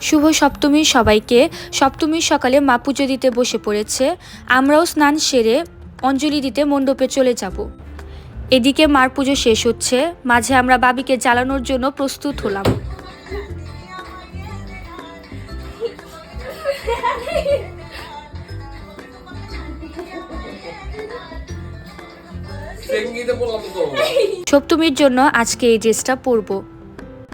শুভ সপ্তমী সবাইকে। সপ্তমীর সকালে মা পুজো দিতে বসে পড়েছে। আমরাও স্নান সেরে অঞ্জলি দিতে মণ্ডপে চলে যাব। এদিকে মার পুজো শেষ হচ্ছে। মাঝে আমরা বাবিকে জ্বালানোর জন্য প্রস্তুত হলাম। সপ্তমীর জন্য আজকে এই ড্রেসটা পরব।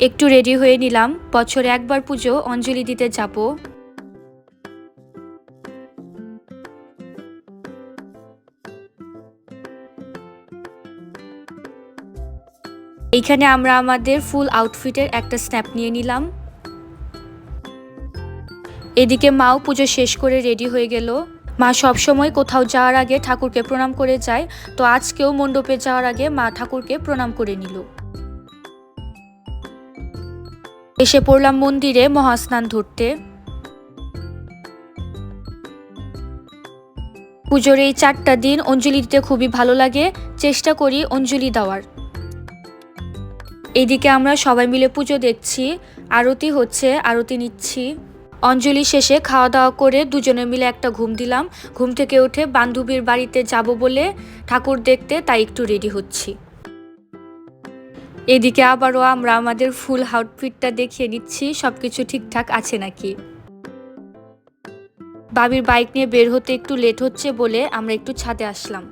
একটু রেডি হয়ে নিলাম। বছরে একবার পুজো, অঞ্জলি দিতে যাব। এইখানে আমরা আমাদের ফুল আউটফিটের একটা স্ন্যাপ নিয়ে নিলাম। এদিকে মাও পুজো শেষ করে রেডি হয়ে গেল। মা সবসময় কোথাও যাওয়ার আগে ঠাকুরকে প্রণাম করে যায়। তো আজকেও মণ্ডপে যাওয়ার আগে মা ঠাকুরকে প্রণাম করে নিল। এসে পড়লাম মন্দিরে মহাস্নান ধরতে। পুজোর এই চারটা দিন অঞ্জলি দিতে খুবই ভালো লাগে, চেষ্টা করি অঞ্জলি দেওয়ার। এদিকে আমরা সবাই মিলে পুজো দেখছি, আরতি হচ্ছে, আরতি নিচ্ছি। অঞ্জলি শেষে খাওয়া দাওয়া করে দুজনে মিলে একটা ঘুম দিলাম। ঘুম থেকে উঠে বান্ধবীর বাড়িতে যাব বলে ঠাকুর দেখতে তাই একটু রেডি হচ্ছি। এদিকে আবারও আমরা আমাদের ফুল আউটফিটটা দেখিয়ে নিচ্ছি সব কিছু ঠিকঠাক আছে নাকি? বাবির বাইক নিয়ে বের হতে একটু লেট হচ্ছে বলে আমরা একটু ছাদে আসলাম।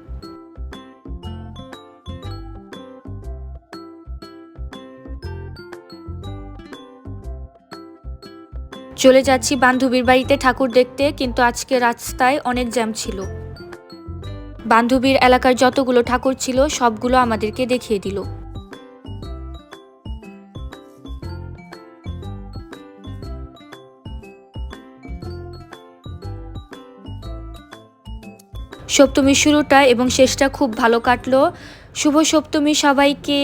চলে যাচ্ছি বান্ধবীর বাড়িতে ঠাকুর দেখতে, কিন্তু আজকে রাস্তায় অনেক জ্যাম ছিল। বান্ধবীর এলাকার যতগুলো ঠাকুর ছিল, সবগুলো আমাদেরকে দেখিয়ে দিল। সপ্তমীর শুরুটা এবং শেষটা খুব ভালো কাটলো। শুভ সপ্তমী সবাইকে।